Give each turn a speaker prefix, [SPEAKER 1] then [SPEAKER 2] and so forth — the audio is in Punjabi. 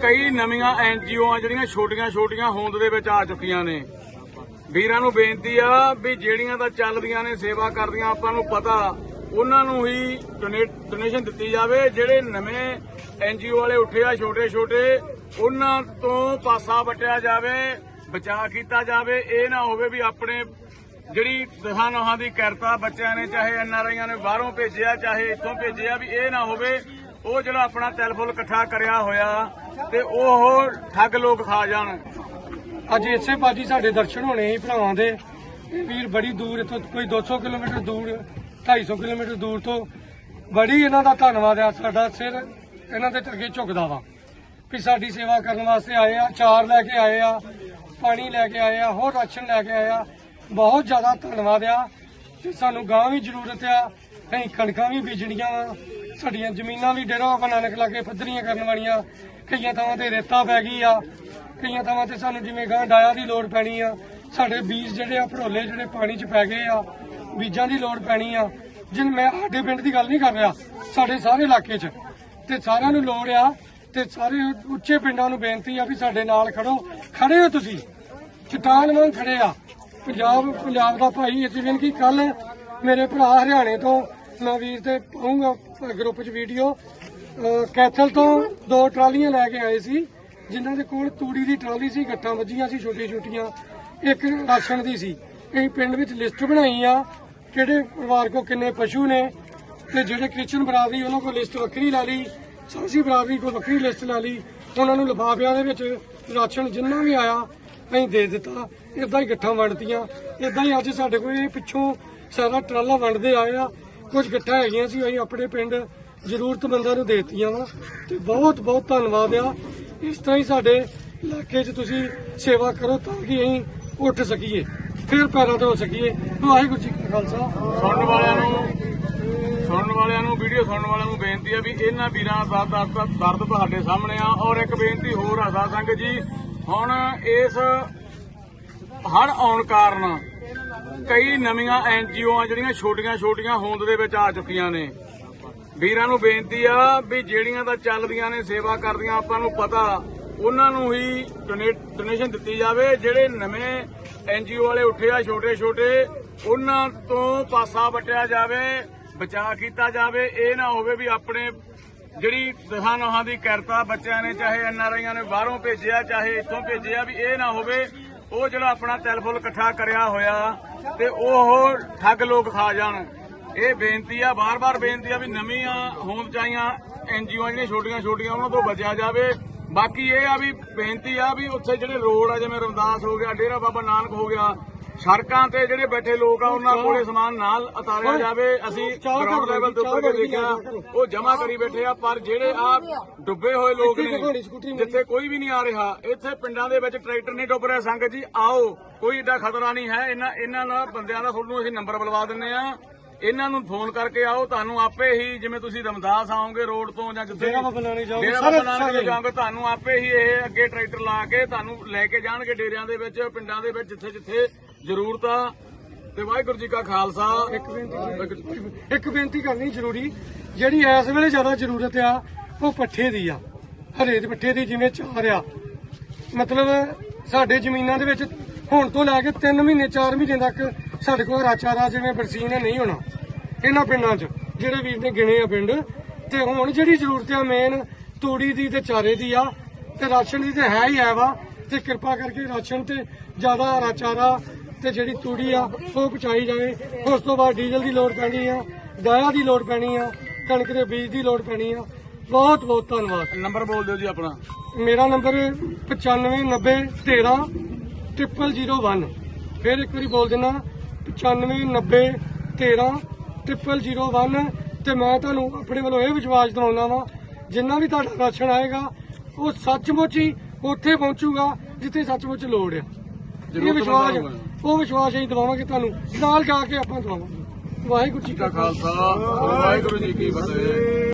[SPEAKER 1] ਕਈ ਨਵੀਆਂ ਐਨਜੀਓ ਆ ਜਿਹੜੀਆਂ ਛੋਟੀਆਂ-ਛੋਟੀਆਂ ਹੋਂਦ ਦੇ ਵਿੱਚ ਆ ਚੁੱਕੀਆਂ ਨੇ। ਵੀਰਾਂ ਨੂੰ ਬੇਨਤੀ ਆ ਵੀ ਜਿਹੜੀਆਂ ਤਾਂ ਚੱਲਦੀਆਂ ਨੇ, ਸੇਵਾ ਕਰਦੀਆਂ, ਆਪਾਂ ਨੂੰ ਪਤਾ, ਉਹਨਾਂ ਨੂੰ ਹੀ ਡੋਨੇਸ਼ਨ ਦਿੱਤੀ ਜਾਵੇ। ਜਿਹੜੇ ਨਵੇਂ ਐਨਜੀਓ ਵਾਲੇ ਉੱਠੇ ਆ ਛੋਟੇ-ਛੋਟੇ ਉਹਨਾਂ ਤੋਂ ਪਾਸਾ ਵਟਿਆ ਜਾਵੇ ਬਚਾਅ ਕੀਤਾ ਜਾਵੇ। ਇਹ ਨਾ ਹੋਵੇ ਵੀ ਆਪਣੇ ਜਿਹੜੀ ਦਸਾਂ ਨੋਹਾਂ ਦੀ ਕਰਤਾ ਬੱਚਿਆਂ ਨੇ, ਚਾਹੇ ਐਨਆਰਆਈਆਂ ਨੇ, ਬਾਹਰੋਂ ਭੇਜਿਆ, ਚਾਹੇ ਇੱਥੋਂ ਭੇਜਿਆ, ਵੀ ਇਹ ਨਾ ਹੋਵੇ ਉਹ ਜਿਹੜਾ ਆਪਣਾ ਤਿਲਫੁਲ ਇਕੱਠਾ ਕਰਿਆ ਹੋਇਆ ਤੇ ਉਹ ਠੱਗ ਲੋਕ ਖਾ ਜਾਣ।
[SPEAKER 2] ਅੱਜ ਇਸੇ ਬਾਜੀ ਸਾਡੇ ਦਰਸ਼ਨ ਹੋਣੇ ਸੀ ਭਰਾਵਾਂ ਦੇ। ਇਹ ਵੀਰ ਬੜੀ ਦੂਰ ਇੱਥੋਂ ਕੋਈ 200 ਕਿਲੋਮੀਟਰ ਦੂਰ 250 ਕਿਲੋਮੀਟਰ ਦੂਰ ਤੋਂ ਬੜੀ ਇਹਨਾਂ ਦਾ ਧੰਨਵਾਦ ਆ, ਸਾਡਾ ਸਿਰ ਇਹਨਾਂ ਦੇ ਅੱਗੇ ਝੁਕਦਾ ਵਾ ਵੀ ਸਾਡੀ ਸੇਵਾ ਕਰਨ ਵਾਸਤੇ ਆਏ ਆ, ਚਾਰ ਲੈ ਕੇ ਆਏ ਆ, ਪਾਣੀ ਲੈ ਕੇ ਆਏ ਆ, ਹੋਰ ਰਾਸ਼ਨ ਲੈ ਕੇ ਆਏ ਆ। ਬਹੁਤ ਜ਼ਿਆਦਾ ਧੰਨਵਾਦ ਆ ਤੇ ਸਾਨੂੰ ਗਾਂ ਵੀ ਜ਼ਰੂਰਤ ਆ, ਅਸੀਂ ਕਣਕਾਂ ਵੀ ਬੀਜਣੀਆਂ ਵਾ। ਸਾਡੀਆਂ ਜ਼ਮੀਨਾਂ ਵੀ ਡੇਰਾ ਬਾਬਾ ਨਾਨਕ ਲਾਗੇ ਪੱਧਰੀਆਂ ਕਰਨ ਵਾਲੀਆਂ। ਕਈਆਂ ਥਾਵਾਂ ਤੇ ਰੇਤਾ ਪੈ ਗਈ ਆ। ਕਈਆਂ ਥਾਵਾਂ ਤੇ ਸਾਨੂੰ ਜਿਵੇਂ ਗਾਂ ਡਾਇਆ ਦੀ ਲੋੜ ਪੈਣੀ ਆ। ਸਾਡੇ ਬੀਜ ਜਿਹੜੇ ਆ ਭਰੋਲੇ ਜਿਹੜੇ ਪਾਣੀ 'ਚ ਪੈ ਗਏ ਆ, ਬੀਜਾਂ ਦੀ ਲੋੜ ਪੈਣੀ ਆ। ਜਿਨ ਮੈਂ ਸਾਡੇ ਪਿੰਡ ਦੀ ਗੱਲ ਨਹੀਂ ਕਰ ਰਿਹਾ, ਸਾਡੇ ਸਾਰੇ ਇਲਾਕੇ 'ਚ। ਤੇ ਸਾਰਿਆਂ ਨੂੰ ਲੋੜ ਆ ਤੇ ਸਾਰੇ ਉੱਚੇ ਪਿੰਡਾਂ ਨੂੰ ਬੇਨਤੀ ਆ ਵੀ ਸਾਡੇ ਨਾਲ ਖੜੋ। ਖੜੇ ਹੋ ਤੁਸੀਂ। ਚਟਾਨ ਵਾਂਗ ਖੜੇ ਆ। ਪੰਜਾਬ ਪੰਜਾਬ ਦਾ ਭਾਈ ਇਸ ਦਿਨ ਕੀ ਕੱਲ ਮੇਰੇ ਭਰਾ ਹਰਿਆਣੇ ਤੋਂ ਮੈਂ ਵੀਰ ਤੇ ਪਾਉਂਗਾ ਗਰੁੱਪ 'ਚ ਵੀਡੀਓ ਕੈਥਲ ਤੋਂ ਦੋ ਟਰਾਲੀਆਂ ਲੈ ਕੇ ਆਏ ਸੀ, ਜਿਨ੍ਹਾਂ ਦੇ ਕੋਲ ਤੂੜੀ ਦੀ ਟਰਾਲੀ ਸੀ, ਗੱਟਾਂ ਵੱਜੀਆਂ ਸੀ, ਛੋਟੀਆਂ ਛੋਟੀਆਂ, ਇੱਕ ਰਾਸ਼ਨ ਦੀ ਸੀ। ਅਸੀਂ ਪਿੰਡ ਵਿੱਚ ਲਿਸਟ ਬਣਾਈ ਆ, ਕਿਹੜੇ ਪਰਿਵਾਰ ਕੋ ਕਿੰਨੇ ਪਸ਼ੂ ਨੇ, ਤੇ ਜਿਹੜੇ ਕ੍ਰਿਸਚਨ ਬਰਾਦਰੀ ਉਹਨਾਂ ਕੋਲ ਲਿਸਟ ਵੱਖਰੀ ਲਾ ਲਈ, ਸਾਂਸੀ ਬਰਾਦਰੀ ਕੋਲ ਵੱਖਰੀ ਲਿਸਟ ਲਾ ਲਈ, ਉਹਨਾਂ ਨੂੰ ਲਿਫਾਫਿਆਂ ਦੇ ਵਿੱਚ ਰਾਸ਼ਨ ਜਿੰਨਾ ਵੀ ਆਇਆ, ਅਸੀਂ ਦੇ ਦਿੱਤਾ। ਇਦਾਂ ਹੀ ਗੱਠਾਂ ਵੰਡਤੀਆਂ। ਇਦਾਂ ਹੀ ਅੱਜ ਸਾਡੇ ਕੋਲ ਇਹ ਪਿੱਛੋਂ ਸਾਰਾ ਟਰਾਲਾ ਵੰਡਦੇ ਆਏ ਆ। ਕੁਝ ਗੱਠਾਂ ਹੈਗੀਆਂ ਸੀ, ਅਸੀਂ ਆਪਣੇ ਪਿੰਡ ਜ਼ਰੂਰਤਮੰਦਾਂ ਨੂੰ ਦੇਤੀਆਂ ਵਾ। ਤੇ ਬਹੁਤ ਬਹੁਤ ਧੰਨਵਾਦ ਆ। ਇਸ ਤਰ੍ਹਾਂ ਹੀ ਸਾਡੇ ਇਲਾਕੇ 'ਚ ਤੁਸੀਂ ਸੇਵਾ ਕਰੋ ਤਾਂ ਕਿ ਅਸੀਂ ਉੱਠ ਸਕੀਏ, ਫਿਰ ਪੈਰਾਂ ਤੇ ਹੋ ਸਕੀਏ। ਵਾਹਿਗੁਰੂ ਜੀ ਕਾ ਖਾਲਸਾ।
[SPEAKER 1] ਸੁਣਨ ਵਾਲਿਆਂ ਨੂੰ, ਸੁਣਨ ਵਾਲਿਆਂ ਨੂੰ, ਵੀਡੀਓ ਸੁਣਨ ਵਾਲਿਆਂ ਨੂੰ ਬੇਨਤੀ ਹੈ ਵੀ ਇਹਨਾਂ ਵੀਰਾਂ ਦਾ ਦਰਦ ਦਰਦ ਤੁਹਾਡੇ ਸਾਹਮਣੇ ਆ। ਔਰ ਇੱਕ ਬੇਨਤੀ ਹੋਰ ਆ, ਸਾਧ ਸੰਗਤ ਜੀ, ਹੁਣ ਇਸ ਹੜ ਆਉਣ ਕਾਰਨ ਕਈ ਨਵੀਆਂ ਐਨਜੀਓ ਜਿਹੜੀਆਂ ਛੋਟੀਆਂ-ਛੋਟੀਆਂ ਹੋਂਦ ਦੇ ਵਿੱਚ ਆ ਚੁੱਕੀਆਂ ਨੇ। ਵੀਰਾਂ ਨੂੰ ਬੇਨਤੀ ਆ ਵੀ ਜਿਹੜੀਆਂ ਤਾਂ ਚੱਲਦੀਆਂ ਨੇ, ਸੇਵਾ ਕਰਦੀਆਂ, ਆਪਾਂ ਨੂੰ ਪਤਾ, ਉਹਨਾਂ ਨੂੰ ਹੀ ਡੋਨੇਸ਼ਨ ਦਿੱਤੀ ਜਾਵੇ। ਜਿਹੜੇ ਨਵੇਂ ਐਨਜੀਓ ਵਾਲੇ ਉੱਠੇ ਆ ਛੋਟੇ-ਛੋਟੇ ਉਹਨਾਂ ਤੋਂ ਪਾਸਾ ਵਟਿਆ ਜਾਵੇ, ਬਚਾਅ ਕੀਤਾ ਜਾਵੇ। ਇਹ ਨਾ ਹੋਵੇ ਵੀ ਆਪਣੇ ਜਿਹੜੀ ਦਸਾਂ ਨੋਹਾਂ ਦੀ ਕਰਤਾ ਬੱਚਿਆਂ ਨੇ, ਚਾਹੇ ਐਨਆਰਆਈਆਂ ਨੇ, ਬਾਹਰੋਂ ਭੇਜਿਆ, ਚਾਹੇ ਇੱਥੋਂ ਭੇਜਿਆ, ਵੀ ਇਹ ਨਾ ਹੋਵੇ ਉਹ ਜਿਹੜਾ ਆਪਣਾ ਤਿਲਫੁਲ ਇਕੱਠਾ ਕਰਿਆ ਹੋਇਆ ਤੇ ਉਹ ਠੱਗ ਲੋਕ ਖਾ ਜਾਣ। ਇਹ ਬੇਨਤੀ ਆ ਬਾਰ-ਬਾਰ ਬੇਨਤੀ ਆ ਵੀ ਨਵੀਆਂ ਹੋਂਦ ਚਾਹੀਆਂ ਐਨਜੀਓ ਜਿਹੜੀਆਂ ਛੋਟੀਆਂ-ਛੋਟੀਆਂ, ਉਹਨਾਂ ਤੋਂ ਬਚਿਆ ਜਾਵੇ। ਬਾਕੀ ਇਹ ਆ ਵੀ ਬੇਨਤੀ ਆ ਵੀ ਉੱਥੇ ਜਿਹੜੇ ਰੋਡ ਆ, ਜਿਵੇਂ ਰਮਦਾਸ ਹੋ ਗਿਆ, ਡੇਰਾ ਬਾਬਾ ਨਾਨਕ ਹੋ ਗਿਆ ਸੜਕਾਂ ਤੇ ਜਿਹੜੇ ਬੈਠੇ ਲੋਕ ਆ ਉਹਨਾਂ ਕੋਲੇ ਸਮਾਨ ਨਾਲ ਉਤਾਰਿਆ ਜਾਵੇ। ਅਸੀਂ ਗਰਾਊਂਡ ਲੈਵਲ ਤੇ ਉੱਤਰ ਕੇ ਦੇਖਿਆ ਉਹ ਜਮਾ ਕਰੀ ਬੈਠੇ ਆ ਪਰ ਜਿਹੜੇ ਆ ਡੁੱਬੇ ਹੋਏ ਲੋਕ ਨੇ ਜਿੱਥੇ ਕੋਈ ਵੀ ਨਹੀਂ ਆ ਰਿਹਾ ਇੱਥੇ ਪਿੰਡਾਂ ਦੇ ਵਿੱਚ ਟਰੈਕਟਰ ਨਹੀਂ ਡੁੱਬ ਰਿਹਾ। ਸੰਗਤ ਜੀ ਆਓ ਕੋਈ ਏਡਾ ਖਤਰਾ ਨਹੀਂ ਹੈ। ਇਹਨਾਂ ਇਹਨਾਂ ਨਾਲ ਬੰਦਿਆਂ ਦਾ ਤੁਹਾਨੂੰ ਅਸੀਂ ਨੰਬਰ ਬੁਲਵਾ ਦਿੰਨੇ ਆ ਇਹਨਾਂ ਨੂੰ ਫੋਨ ਕਰਕੇ ਆਓ ਤੁਹਾਨੂੰ ਆਪੇ ਹੀ ਜਿਵੇਂ ਤੁਸੀਂ ਰਮਦਾਸ ਆਓਗੇ ਰੋਡ ਤੋਂ ਜਾਂ ਜਿੱਥੇ
[SPEAKER 2] ਡੇਰਾ ਸਾਰੇ।
[SPEAKER 1] ਜਾਓਗੇ ਤੁਹਾਨੂੰ ਆਪੇ ਹੀ ਇਹ ਅੱਗੇ ਟਰੈਕਟਰ ਲਾ ਕੇ ਤੁਹਾਨੂੰ ਲੈ ਕੇ ਜਾਣਗੇ ਡੇਰਿਆਂ ਦੇ ਵਿੱਚ ਪਿੰਡਾਂ ਦੇ ਵਿੱਚ ਜਿੱਥੇ ਜਿੱਥੇ ਜ਼ਰੂਰਤ ਆ ਤੇ ਵਾਹਿਗੁਰੂ ਜੀ ਕਾ ਖਾਲਸਾ।
[SPEAKER 2] ਇੱਕ ਬੇਨਤੀ ਇੱਕ ਬੇਨਤੀ ਕਰਨੀ ਜ਼ਰੂਰੀ। ਜਿਹੜੀ ਇਸ ਵੇਲੇ ਜ਼ਿਆਦਾ ਜ਼ਰੂਰਤ ਆ, ਉਹ ਪੱਠੇ ਦੀ ਆ। ਹਰੇਕ ਪੱਠੇ ਦੀ ਜਿਵੇਂ ਚਾਰ ਆ। ਮਤਲਬ ਸਾਡੇ ਜ਼ਮੀਨਾਂ ਦੇ ਵਿੱਚ ਹੁਣ ਤੋਂ ਲੈ ਕੇ 3 ਮਹੀਨੇ 4 ਮਹੀਨੇ ਤੱਕ ਸਾਡੇ ਕੋਲ ਰਾਚਾਰਾ ਜਿਵੇਂ ਬਰਸੀਨ ਨਹੀਂ ਹੋਣਾ। ਇਹਨਾਂ ਪਿੰਡਾਂ 'ਚ, ਜਿਹੜੇ ਵੀਰ ਨੇ ਗਿਣੇ ਆ ਪਿੰਡ। ਤੇ ਹੁਣ ਜਿਹੜੀ ਜ਼ਰੂਰਤ ਆ ਮੇਨ ਤੂੜੀ ਦੀ ਤੇ ਚਾਰੇ ਦੀ ਆ। ਤੇ ਰਾਸ਼ਨ ਦੀ ਤੇ ਹੈ ਹੀ ਹੈ ਵਾ। ਤੇ ਕਿਰਪਾ ਕਰਕੇ ਰਾਸ਼ਨ ਤੇ ਜ਼ਿਆਦਾ ਰਾਚਾਰਾ ਤੇ ਜਿਹੜੀ ਤੂੜੀ ਆ ਉਹ ਪਹੁੰਚਾਈ ਜਾਵੇ। ਉਸ ਤੋਂ ਬਾਅਦ ਡੀਜ਼ਲ ਦੀ ਲੋੜ ਪੈਣੀ ਆ ਡਾਇਆ ਦੀ ਲੋੜ ਪੈਣੀ ਆ ਕਣਕ ਦੇ ਬੀਜ ਦੀ ਲੋੜ ਪੈਣੀ ਆ। ਬਹੁਤ ਬਹੁਤ ਧੰਨਵਾਦ।
[SPEAKER 1] ਨੰਬਰ ਬੋਲ ਦਿਓ ਜੀ ਆਪਣਾ।
[SPEAKER 2] ਮੇਰਾ ਨੰਬਰ 959013 0001 ਫਿਰ ਇੱਕ ਵਾਰੀ ਬੋਲ ਦਿੰਦਾ 959013 0001 ਤੇ ਮੈਂ ਤੁਹਾਨੂੰ ਆਪਣੇ ਵੱਲੋਂ ਇਹ ਵਿਸ਼ਵਾਸ ਦਿਵਾਉਣਾ ਵਾ ਜਿੰਨਾ ਵੀ ਤੁਹਾਡਾ ਰਾਸ਼ਨ ਆਏਗਾ ਉਹ ਸੱਚਮੁੱਚ ਹੀ ਉੱਥੇ ਪਹੁੰਚੂਗਾ ਜਿੱਥੇ ਸੱਚਮੁੱਚ ਲੋੜ ਆ। ਇਹ ਵਿਸ਼ਵਾਸ ਉਹ ਵਿਸ਼ਵਾਸ ਅਸੀਂ ਦਿਵਾਵਾਂਗੇ ਤੁਹਾਨੂੰ। ਨਾਲ ਜਾ ਕੇ ਆਪਾਂ ਦਵਾਵਾਂਗੇ। ਵਾਹਿਗੁਰੂ ਜੀ
[SPEAKER 1] ਕਾ ਖਾਲਸਾ ਵਾਹਿਗੁਰੂ ਜੀ ਕੀ ਫਤਿਹ।